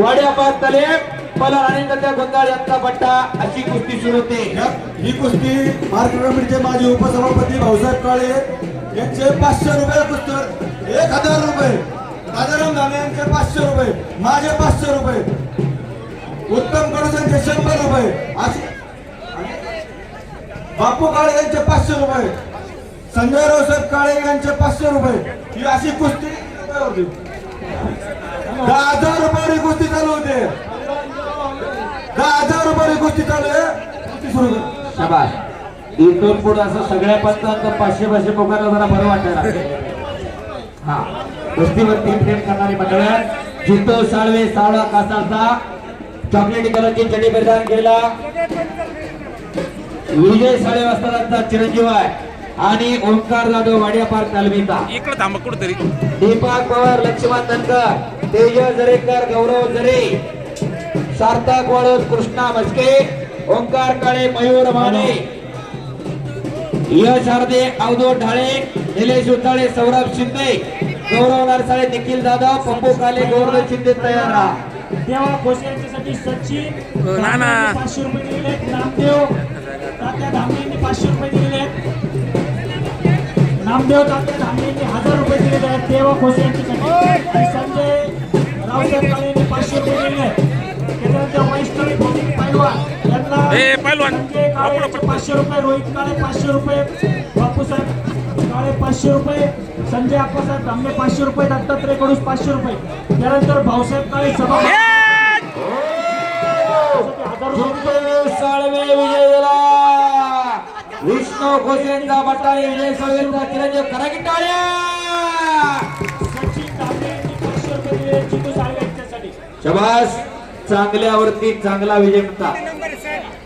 वाड्यापात तले मला आणि त्या गोंधाळ यांचा पट्टा अशी कुस्ती सुरू होते. ही कुस्ती मार्केट कमिटीचे माजी उपसभापती भाऊसाहेब काळे यांचे पाचशे रुपये कुस्तीवर एक हजार रुपये. राजाराम धाने यांचे पाचशे रुपये. माझे पाचशे रुपये. उत्तम कडू यांचे शंभर रुपये. अशी बापू काळे यांचे पाचशे रुपये. संजय रावसाहेब काळे यांचे पाचशे रुपये. ही अशी कुस्ती होती. दहा हजार रुपये गोष्टी चालू होते. दहा हजार रुपये गोष्टी चालू आहे. कुस्ती सुरू कर. शाबास. इथून पुढे असं सगळ्या पंचांचं पाचशे पाचशे पोकायला जरा बरं वाटणार हा. गोष्टीवरती प्रेम करणारी मंडळ जितो साळवे सावळा कासाचा चॉकलेटी कलरची चटी परिधान केला विजय साळे वाजताचा चिरंजीव आहे. आणि ओंकार जाधव वाडिया पार्क तालमीचा. इकडे थांबा कुठतरी. दीपक पवार लक्ष्मण धनकर तेज जरेकर गौरव जरे सार्थक वळद कृष्णा मस्के ओंकार काळे मयूर माने यश हार्दे अवधूत ढाळे निलेश उताळे सौरभ शिंदे गौरव नरसाळे निखिल जाधव पप्पू काले गौरव शिंदे तयार राहा. देवा घोष यांच्यासाठी सचिन हो, ना, ना. धामणेंनी पाचशे रुपये नामदेव तात्या धामणेंनी नामदेव तात्या धामणेंनी हजार रुपये दिलेले आहेत देवा घोष यांच्यासाठी आणि संजय रावसाहेब काळे यांनी पाचशे रुपये दिलेले आहेत त्याच्यानंतर वैष्णवी भौतिक पैलवान यांना ए, पैलवान. संजय काळे यांचे पाचशे रुपये रोहित काळे पाचशे रुपये बापूसाहेब काळे पाचशे रुपये संजय अप्पासाहेब धामणे पाचशे रुपये दत्तात्रय कडूस पाचशे रुपये. त्यानंतर भाऊसाहेब काळे सभा हजार रुपये जिंतू साळवे विजय झाला विष्णू खोसेंचा बट्टाळे विजय साळवेंचा चिरंजीव करा की टाळ्या सचिन तांबे यांनी पाचशे रुपये दिले चितू साळवे यांच्यासाठी शबास चांगल्यावरती चांगला विजय म्हणतात